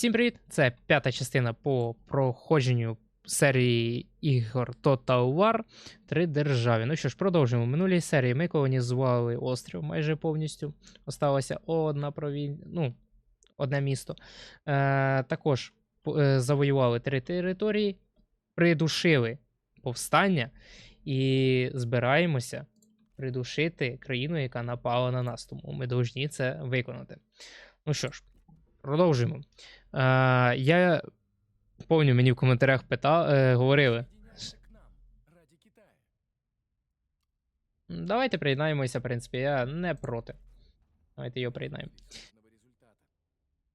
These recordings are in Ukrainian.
Всім привіт! Це п'ята частина по проходженню серії ігор Total War Три держави. Ну що ж, продовжуємо. Минулій серії ми колонізували острів майже повністю. Осталося одна провін... ну, одне місто. Е, також е, завоювали три території, придушили повстання і збираємося придушити країну, яка напала на нас. Тому ми повинні це виконати. Ну що ж, продовжуємо. Е, я помню, мені в коментарях пита, е, говорили. Давайте приєднаємося, в принципі, я не проти. Давайте його приєднаємо.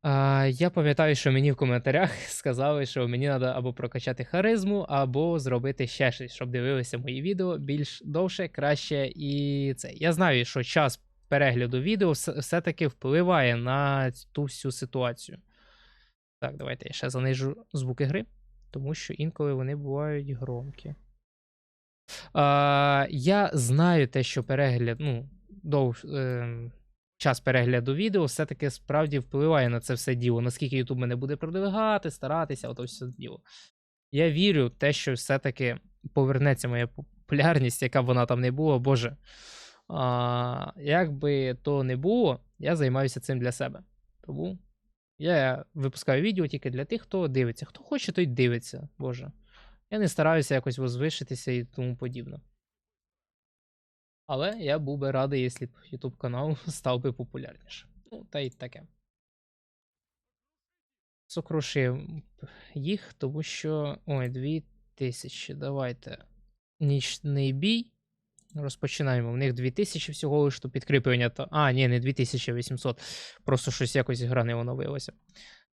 А, я пам'ятаю, що мені в коментарях сказали, що мені треба або прокачати харизму, або зробити ще щось, щоб дивилися мої відео більш довше, краще і це. Я знаю, що час перегляду відео все-таки впливає на ту всю ситуацію. Так, давайте я ще занижу звуки гри, тому що інколи вони бувають громкі. А, я знаю те, що перегляд, ну, дов, ем, час перегляду відео все-таки справді впливає на це все діло, наскільки YouTube мене буде продвигати, старатися, ото все діло. Я вірю в те, що все-таки повернеться моя популярність, яка б вона там не була, Боже. А, як би то не було, я займаюся цим для себе. Тому я випускаю відео тільки для тих, хто дивиться. Хто хоче, той дивиться, Боже. Я не стараюся якось возвишитися і тому подібне. Але я був би радий, якщо б YouTube канал став би популярніше. Ну, та й таке. Сокрушив їх, тому що. Ой, 2000. Давайте. Нічний бій. Розпочинаємо. В них 2000 всього лиш то підкріплення. То... А, ні, не 2800. Просто щось якось гра не оновилася.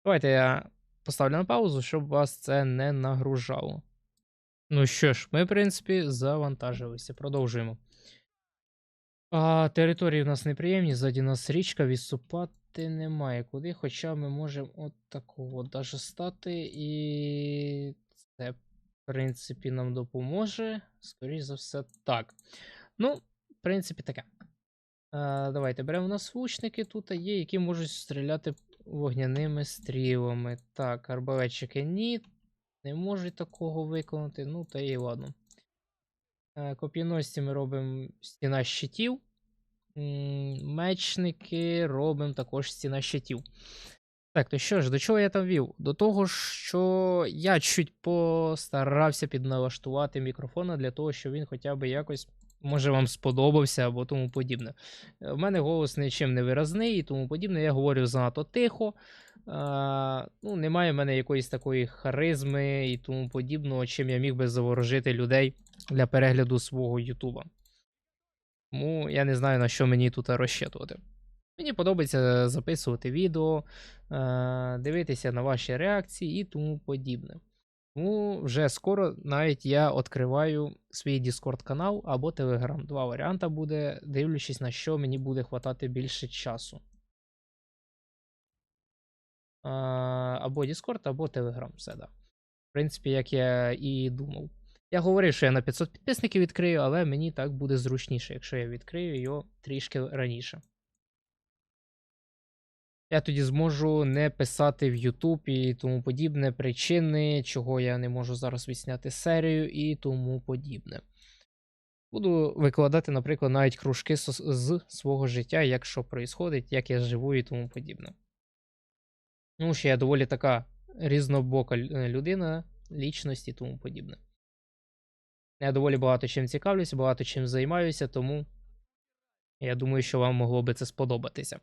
Давайте я поставлю на паузу, щоб вас це не нагружало. Ну що ж, ми, в принципі, завантажилися. Продовжуємо. А, території в нас неприємні, ззаді нас річка, відступати немає куди, хоча ми можемо от такого даже стати, і це, принципі, нам допоможе. Скоріше за все, так. Ну, в принципі, таке. А, давайте беремо у нас лучники тут є, які можуть стріляти вогняними стрілами. Так, арбалетчики ні, не можуть такого виконати. Ну, та і ладно. Е, Коп'яносці ми робимо стіна щитів. Мечники робимо також стіна щитів. Так, то що ж, до чого я там вів? До того, що я чуть постарався підналаштувати мікрофона для того, щоб він хоча б якось, може, вам сподобався або тому подібне. Е, В мене голос нічим не виразний і тому подібне. Я говорю занадто тихо. А, ну, немає в мене якоїсь такої харизми і тому подібного, чим я міг би заворожити людей для перегляду свого Ютуба. Тому я не знаю, на що мені тут розчитувати. Мені подобається записувати відео, е, дивитися на ваші реакції і тому подібне. Тому вже скоро навіть я відкриваю свій Discord канал або Telegram. Два варіанти буде, дивлячись, на що мені буде хватати більше часу. Або Discord, або Telegram. Все, да. В принципі, як я і думав. Я говорив, що я на 500 підписників відкрию, але мені так буде зручніше, якщо я відкрию його трішки раніше. Я тоді зможу не писати в YouTube і тому подібне причини, чого я не можу зараз відсняти серію і тому подібне. Буду викладати, наприклад, навіть кружки з, свого життя, як що проїсходить, як я живу і тому подібне. Ну, що я доволі така різнобока е, людина, лічність і тому подібне. Я доволі багато чим цікавлюся, багато чим займаюся, тому я думаю, що вам могло би це сподобатися.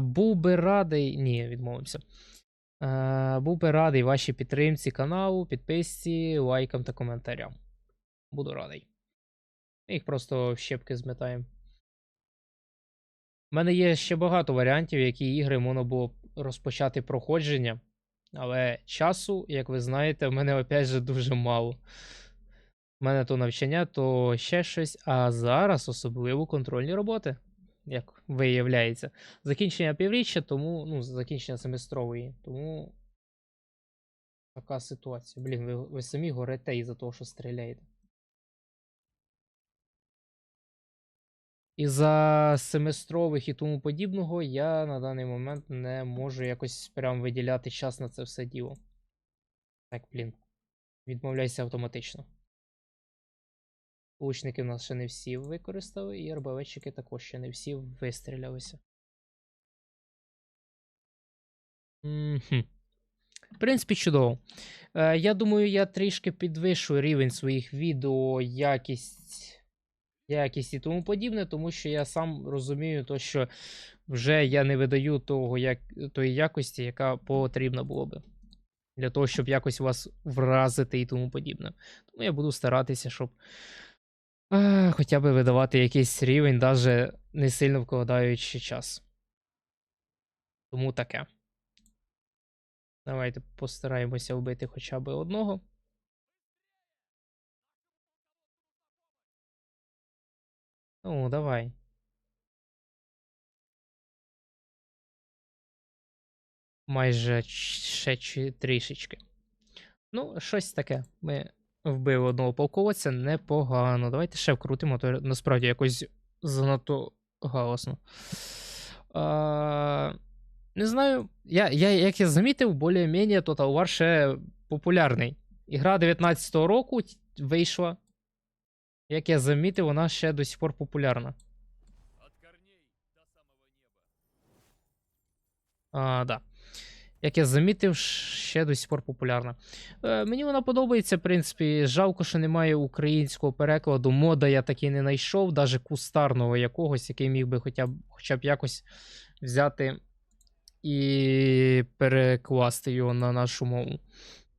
Був би радий. Ні, відмовився. А, був би радий вашій підтримці каналу, підписці, лайкам та коментарям. Буду радий. Їх просто в щепки зметаємо. У мене є ще багато варіантів, які ігри можна було б розпочати проходження. Але часу, як ви знаєте, в мене опять же дуже мало. У мене то навчання, то ще щось, а зараз особливо контрольні роботи, як виявляється. Закінчення півріччя, тому, ну, закінчення семестрової, тому така ситуація. Блін, ви, ви самі горите із-за того, що стріляєте. Із-за семестрових і тому подібного я на даний момент не можу якось прям виділяти час на це все діло. Так, блін. Відмовляйся автоматично. Лучники в нас ще не всі використали, і арбалетчики також ще не всі вистрілялися. Мгм. В принципі, чудово. Е, я думаю, я трішки підвищу рівень своїх відео, якість, якість і тому подібне, тому що я сам розумію, то, що вже я не видаю того, як, тої якості, яка потрібна було би. Для того, щоб якось вас вразити і тому подібне. Тому я буду старатися, щоб е, хоча б видавати якийсь рівень, навіть не сильно вкладаючи час. Тому таке. Давайте постараємося вбити хоча б одного. Ну, давай. Майже ще трішечки. Ну, щось таке. Ми вбили одного полководця непогано. Давайте ще вкрутимо, то насправді якось занадто галасно. А, не знаю. Я, я, як я замітив, більш-менш Total War ще популярний. Ігра 19-го року вийшла. Як я замітив, вона ще до сих пор популярна. А, да. Як я замітив, ще до сих пор популярна. Е, мені вона подобається, в принципі. Жалко, що немає українського перекладу. Мода я таки не знайшов, навіть кустарного якогось, який міг би хоча б, хоча б якось взяти і перекласти його на нашу мову.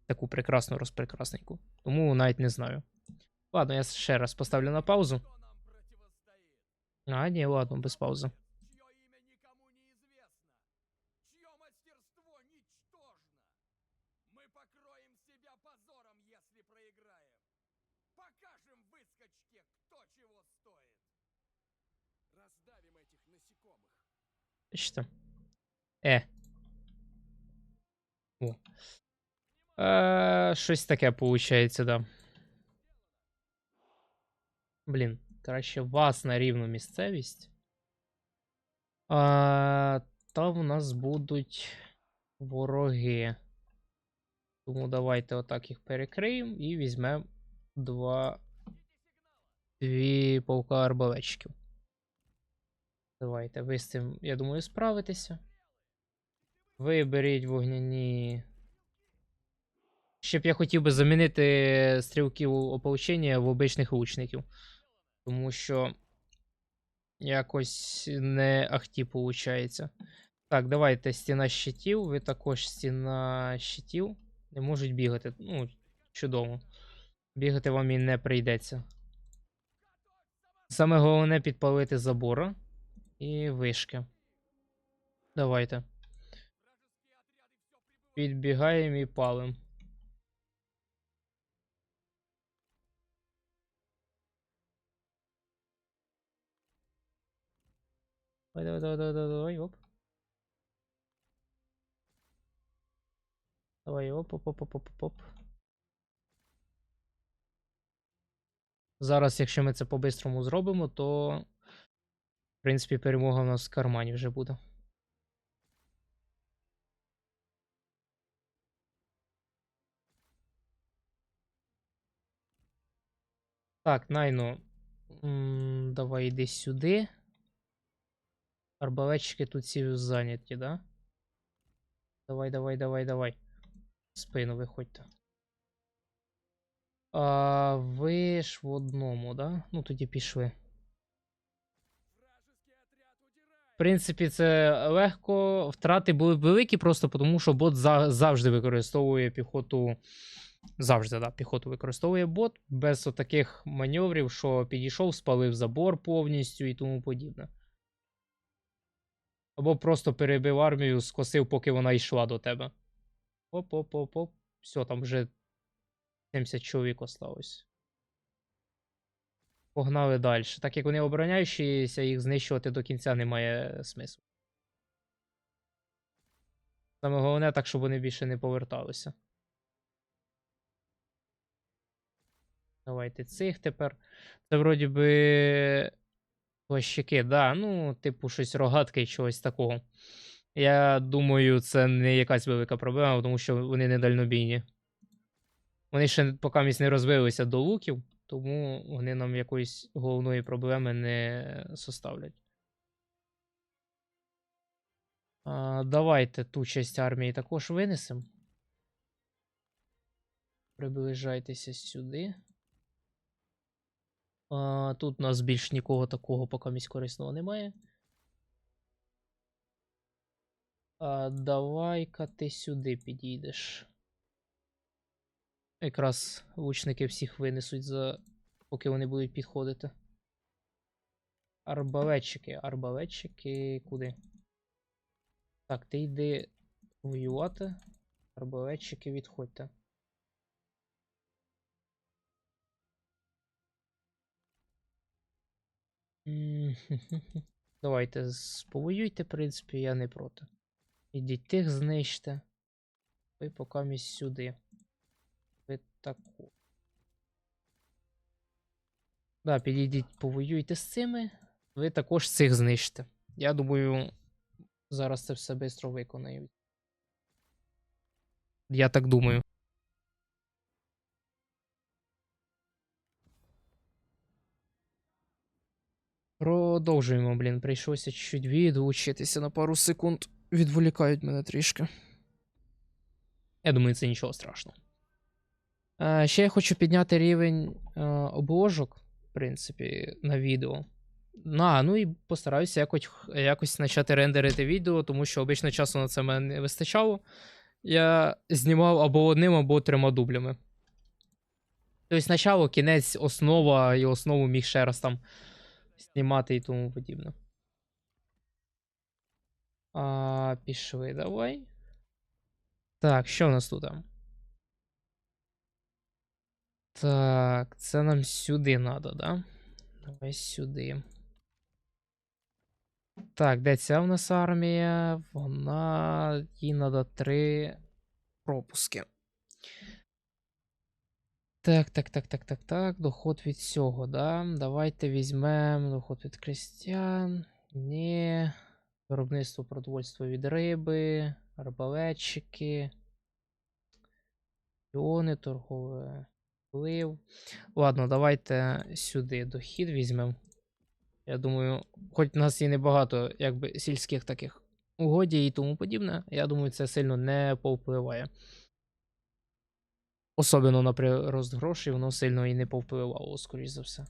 Таку прекрасну розпрекрасненьку. Тому навіть не знаю. Ладно, я ще раз поставлю на паузу. А, ні, ладно, без паузи. Бачите? Е. О. Е, щось таке виходить, да. Блін, краще вас на рівну місцевість. А, там у нас будуть вороги. Тому давайте отак їх перекриємо і візьмемо два. Дві полка арбалетчиків. Давайте, ви з цим, я думаю, справитеся. Виберіть вогняні. Ще б я хотів би замінити стрілків ополчення в обичних лучників. Тому що якось не ахті виходить. Так, давайте стіна щитів. Ви також стіна щитів. Не можуть бігати. Ну, чудово. Бігати вам і не прийдеться. Саме головне підпалити забора і вишки. Давайте. Підбігаємо і палим. Давай, давай, давай, давай, давай, давай, оп. Давай, оп, оп, оп, оп, оп, оп. Зараз, якщо ми це по-бистрому зробимо, то, в принципі, перемога в нас в кармані вже буде. Так, Найно. Давай йди сюди. Арбалетчики тут всі зайняті, да? Давай, давай, давай, давай. Спину виходьте. А, ви ж в одному, да? Ну тоді пішли. Принципі, це легко. Втрати були б великі, просто тому що бот за- завжди використовує піхоту. Завжди, да, піхоту використовує бот без таких маневрів, що підійшов, спалив забор повністю і тому подібне. Або просто перебив армію, скосив, поки вона йшла до тебе. Оп-оп-оп-оп. Все, там вже 70 чоловік осталось. Погнали далі. Так як вони обороняючіся, їх знищувати до кінця немає смислу. Саме головне, так, щоб вони більше не поверталися. Давайте цих тепер. Це вроді би Плащики, да, ну, типу, щось рогатки, чогось такого. Я думаю, це не якась велика проблема, тому що вони недальнобійні. Вони ще поки не розвилися до луків, тому вони нам якоїсь головної проблеми не составлять. А, давайте ту часть армії також винесемо. Приближайтеся сюди. А, тут у нас більш нікого такого поки місь корисного немає. А, давай-ка ти сюди підійдеш. Якраз лучники всіх винесуть за. поки вони будуть підходити. Арбалетчики, арбалетчики куди? Так, ти йди воювати. Арбалетчики відходьте. Давайте з- повоюйте, в принципі, я не проти. Ідіть тих знищте. Ви поки місь сюди. Таку. Да, підійдіть, повоюйте з цими. Ви також цих знищте. Я думаю, зараз це все швидко виконають. Я так думаю. Продовжуємо, блін. Прийшлося чуть відлучитися на пару секунд. Відволікають мене трішки. Я думаю, це нічого страшного. Е, ще я хочу підняти рівень е, обложок, в принципі, на відео. На, ну і постараюся якось, якось почати рендерити відео, тому що обично часу на це мене не вистачало. Я знімав або одним, або трьома дублями. Тобто, спочатку кінець, основа і основу міг ще раз там знімати і тому подібне. А, пішли, давай. Так, що в нас тут? там? Так, це нам сюди треба, да? Давай сюди. Так, де ця в нас армія? Вона. Їй треба три пропуски. Так, так, так, так, так, так. Доход від цього, да? Давайте візьмемо доход від крестьян. Ні. Виробництво продовольства від риби, арбалетчики. Іони, торгове вплив. Ладно, давайте сюди дохід візьмемо. Я думаю, хоч в нас і небагато якби сільських таких угодій і тому подібне, я думаю, це сильно не повпливає. Особливо на прирост грошей, воно сильно і не повпливало, скоріш за все.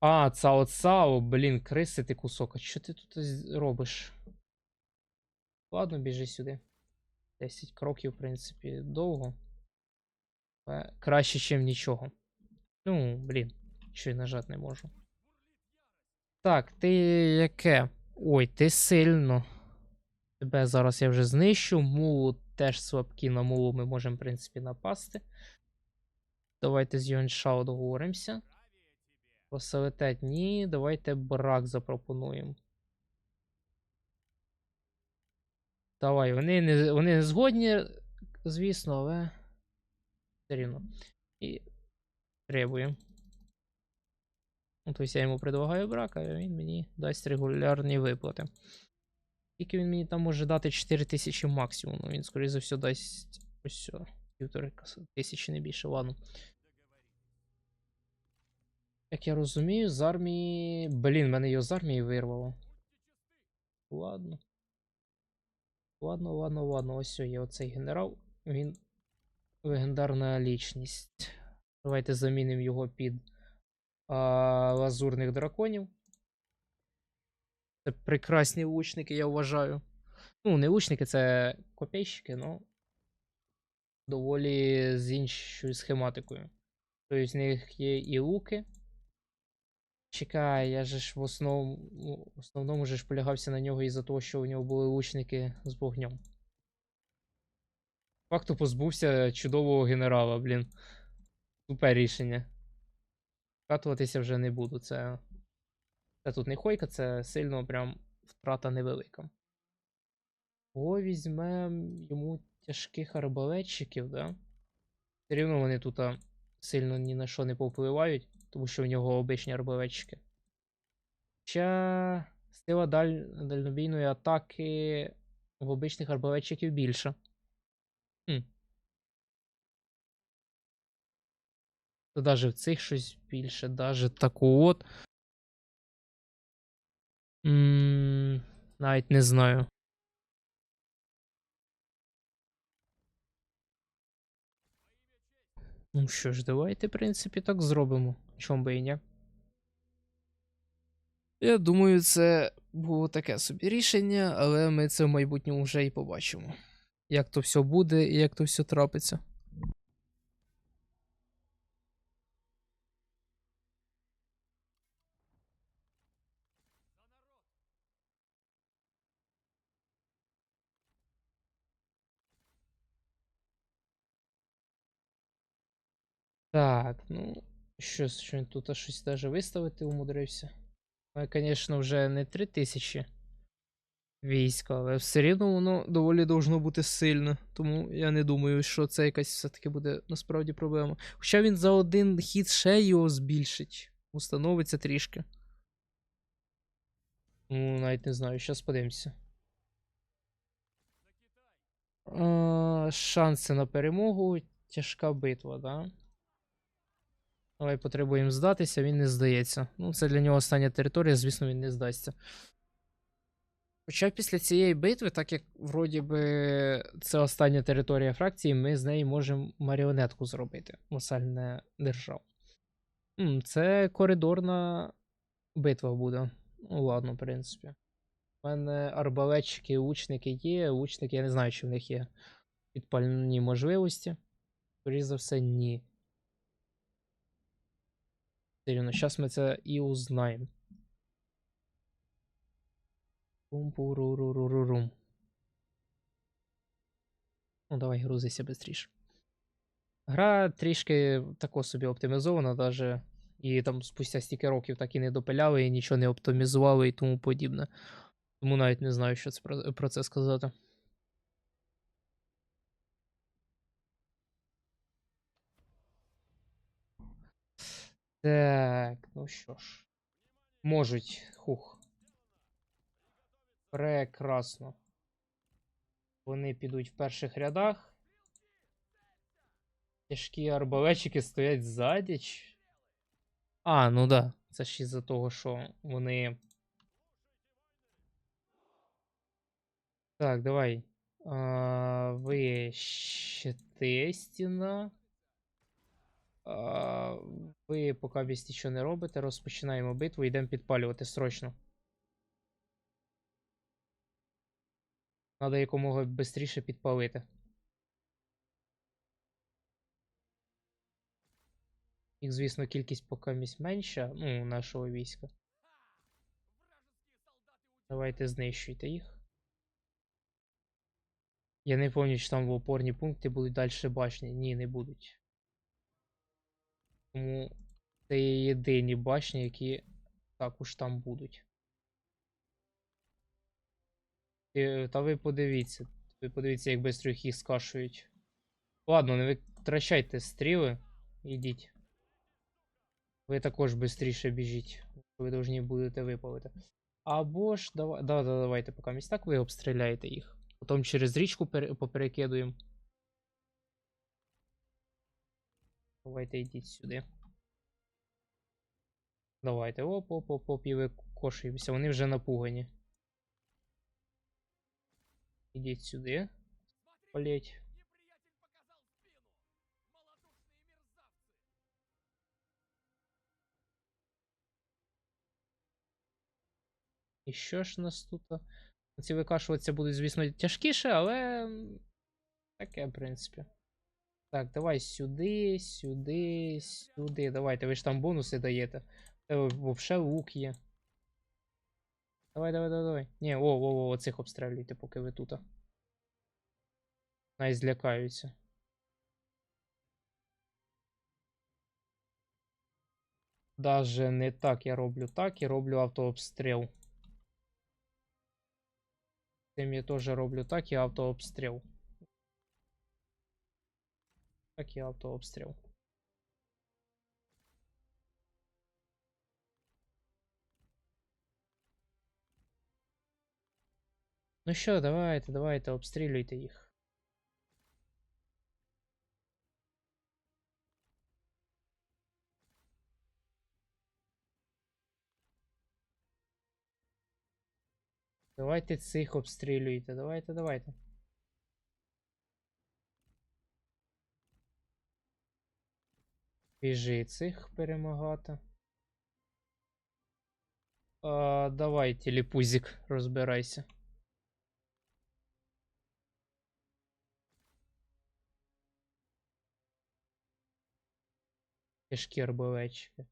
А, цао цао, блін, криси ти кусок. А що ти тут робиш? Ладно, біжи сюди. 10 кроків, в принципі, довго. Краще, ніж нічого. Ну, блін, що й нажати не можу. Так, ти яке? Ой, ти сильно. Тебе зараз я вже знищу. Мулу теж слабкі на мулу ми можемо, в принципі, напасти. Давайте з Йоншао договоримося. Поселетать ні, давайте брак запропонуємо. Давай, вони не, вони не згодні, звісно, але все рівно. І требуємо. Ну, тобто я йому предлагаю брак, а він мені дасть регулярні виплати. Тільки він мені там може дати 4 тисячі максимум. Він, скоріше за все, дасть ось півтори тисячі не більше, ладно. Як я розумію, з армії. Блін, мене його з армії вирвало. Ладно. Ладно, ладно, ладно. Ось є оцей генерал. Він легендарна лічність. Давайте замінимо його під а, лазурних драконів. Це прекрасні лучники, я вважаю. Ну, не лучники, це копейщики, але доволі з іншою схематикою. Тобто з них є і луки. Чекай, я же ж в основному, в основному же ж полягався на нього із-за того, що у нього були лучники з вогнем. Факту позбувся чудового генерала, блін. Супер рішення. Катуватися вже не буду. Це. Це тут не хойка, це сильно прям втрата невелика. О, візьмем йому тяжких арбалетчиків, да? Все рівно вони тут сильно ні на що не повпливають. Тому що в нього обичні арбалетчики. Хоча сила даль... дальнобійної атаки в обичних арбалетчиків більша. Хм. То даже в цих щось більше, даже таку от. М, Навіть не знаю. Ну що ж, давайте, в принципі, так зробимо. Чом би і ні. Я думаю, це було таке собі рішення, але ми це в майбутньому вже і побачимо. Як то все буде і як то все трапиться. Так, ну, що він тут щось даже виставити умудрився. Ну, звісно, вже не 3000 війська, але все рівно воно доволі должно бути сильне. Тому я не думаю, що це якась все-таки буде насправді проблема. Хоча він за один хід ще його збільшить. Установиться трішки. Ну, навіть не знаю, зараз подивимося. А, шанси на перемогу. Тяжка битва, да? Давай потребуємо здатися, він не здається. Ну, це для нього остання територія, звісно, він не здасться. Хоча після цієї битви, так як вроді би це остання територія фракції, ми з неї можемо маріонетку зробити. Васальне держав. Це коридорна битва буде. Ну, ладно, в принципі. У мене арбалетчики, лучники є. Лучники, я не знаю, чи в них є підпальні можливості. Скоріше за все, ні. Сильно. Зараз ми це і узнаємо. Пум-пуру-ру-ру-ру-рум. Ну, давай грузися швидше. Гра трішки тако собі оптимізована, даже. І там спустя стільки років так і не допиляли, і нічого не оптимізували і тому подібне. Тому навіть не знаю, що це про це сказати. Так, ну що ж. Можуть. Хух. Прекрасно. Вони підуть в перших рядах. Тяжкі арбалетчики стоять ззаді. А, ну да. Це ж із-за того, що вони. Так, давай. А, ви щити стіна. Ви поки без нічого не робите, розпочинаємо битву, йдемо підпалювати срочно. Надо якомога швидше підпалити. Їх, звісно, кількість поки місь менша, ну, нашого війська. Давайте знищуйте їх. Я не пам'ятаю, чи там в опорні пункти будуть далі башні. Ні, не будуть. Тому це є єдині башні, які також там будуть. Е, Та ви подивіться. Ви подивіться, як швидко їх скашують. Ладно, не витрачайте стріли. Ідіть. Ви також швидше біжіть. Ви повинні будете випалити. Або ж давай. Да, да, давайте поки місць так ви обстріляєте їх. Потім через річку пере... поперекидуємо. Давайте йдіть сюди. Давайте. Оп, оп, оп, оп, і ви кошуємося. Вони вже напугані. Ідіть сюди. Мерзавцы! І що ж нас тут? Ці викашуватися будуть, звісно, тяжкіше, але. Таке, в принципі. Так, давай сюди, сюди, сюди. Давайте, ви ж там бонуси даєте. Взагалі лук є. Давай, давай, давай, давай. Ні, о, о, о, оцих обстрілюйте, поки ви тут. Най злякаються. Даже не так я роблю так, я роблю автообстріл. Цим я теж роблю так і автообстріл. Так і автообстріл. Ну что, давай-то, давай-то обстреливай их. що, давайте, давайте, их обстреливай-то, давай-то, давай-то. Біжи цих перемагати. А, давай, телепузик, розбирайся. Кишки арбалетчики.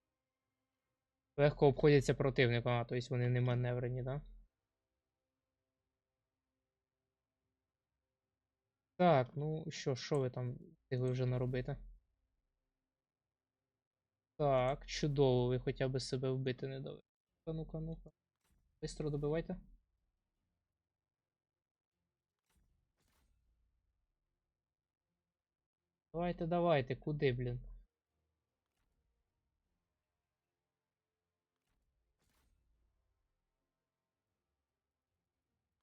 Легко обходяться противником, а, тобто вони не маневрені, да? Так, ну що, що ви там встигли вже наробити? Так, чудово, ви хоча б себе вбити не дали. Ну-ка, ну-ка. Бистро добивайте. Давайте, давайте, куди, блін?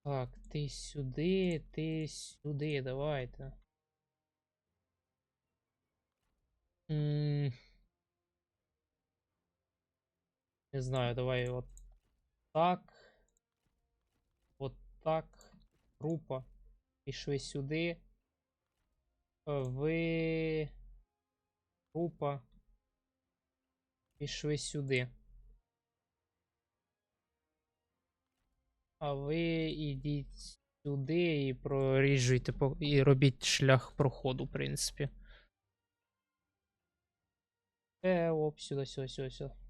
Так, ти сюди, ти сюди, давайте. М, Не знаю, давай от так. От так. Група. Пішли сюди. Е, Ви. Група. Пішли сюди. А ви ідіть сюди і проріжуйте і робіть шлях проходу, в принципі. Е, оп, сюди, сюди, сюди, сюди.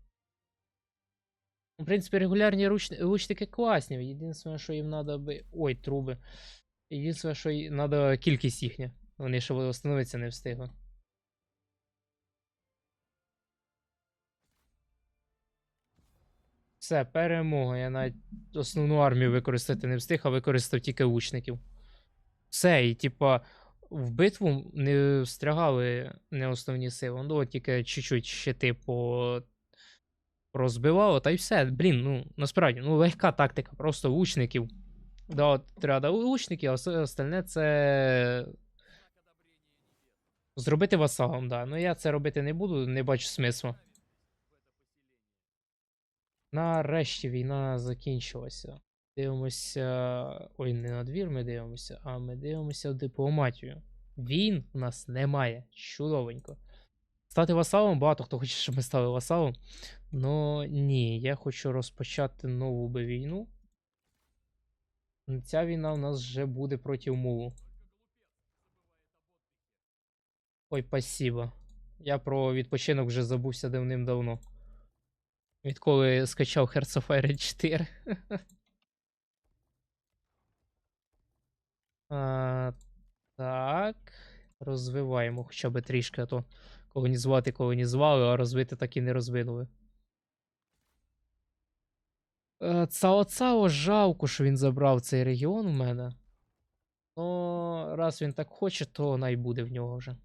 В принципі, регулярні лучники класні. Єдине, що їм треба би. Ой, труби. Єдине, що їм треба кількість їхня. Вони ще встановитися не встигли. Все, перемога. Я навіть основну армію використати не встиг, а використав тільки лучників. Все, і типа в битву не встрягали не основні сили. Ну, тільки чуть-чуть щити по розбивало, та й все. Блін, ну насправді, ну легка тактика, просто лучників. Да, от треба лучників, а остальне це зробити васалом, да. Ну я це робити не буду, не бачу смислу. Нарешті війна закінчилася. Дивимося. Ой, не на двір ми дивимося, а ми дивимося в дипломатію. Війн у нас немає. Чудовенько. Стати васалом, багато хто хоче, щоб ми стали васалом. Ну ні, я хочу розпочати нову би війну. Ця війна у нас вже буде проти мулу. Ой, спасибо. Я про відпочинок вже забувся давним-давно. Відколи скачав Hearts of Iron 4. а, так. Розвиваємо хоча б трішки, а то колонізувати колонізували, а розвити так і не розвинули. Е, Цао Цао жалко, що він забрав цей регіон у мене. Ну, раз він так хоче, то най буде в нього вже.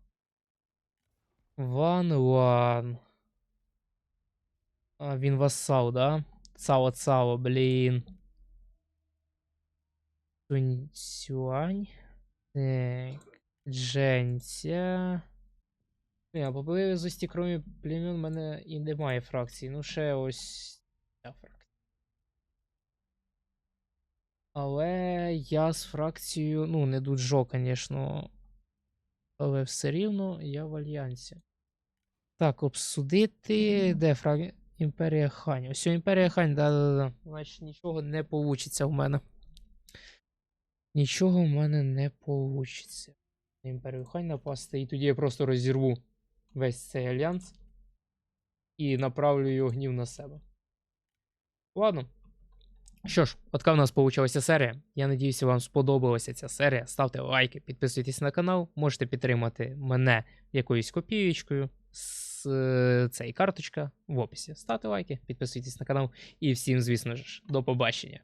Ван Ван. А, він вассал, да? Цао Цао, блін. Цюань. Так. Дженця. Ні, а по близості, крім племен, в мене і немає фракції. Ну, ще ось ця фракція. Але я з фракцією, ну, не дуджо, звісно. Але все рівно я в альянсі. Так, обсудити. Де фраг... Імперія Хань. Ось Імперія Хань, да-да-да. Значить, нічого не вийде в мене. Нічого в мене не вийде. На Імперію Хань напасти. І тоді я просто розірву весь цей альянс. І направлю його гнів на себе. Ладно. Що ж, така в нас получилася серія. Я надіюся, вам сподобалася ця серія. Ставте лайки, підписуйтесь на канал. Можете підтримати мене якоюсь копієчкою. З е, цей карточка в описі. Ставте лайки, підписуйтесь на канал. І всім, звісно ж, до побачення.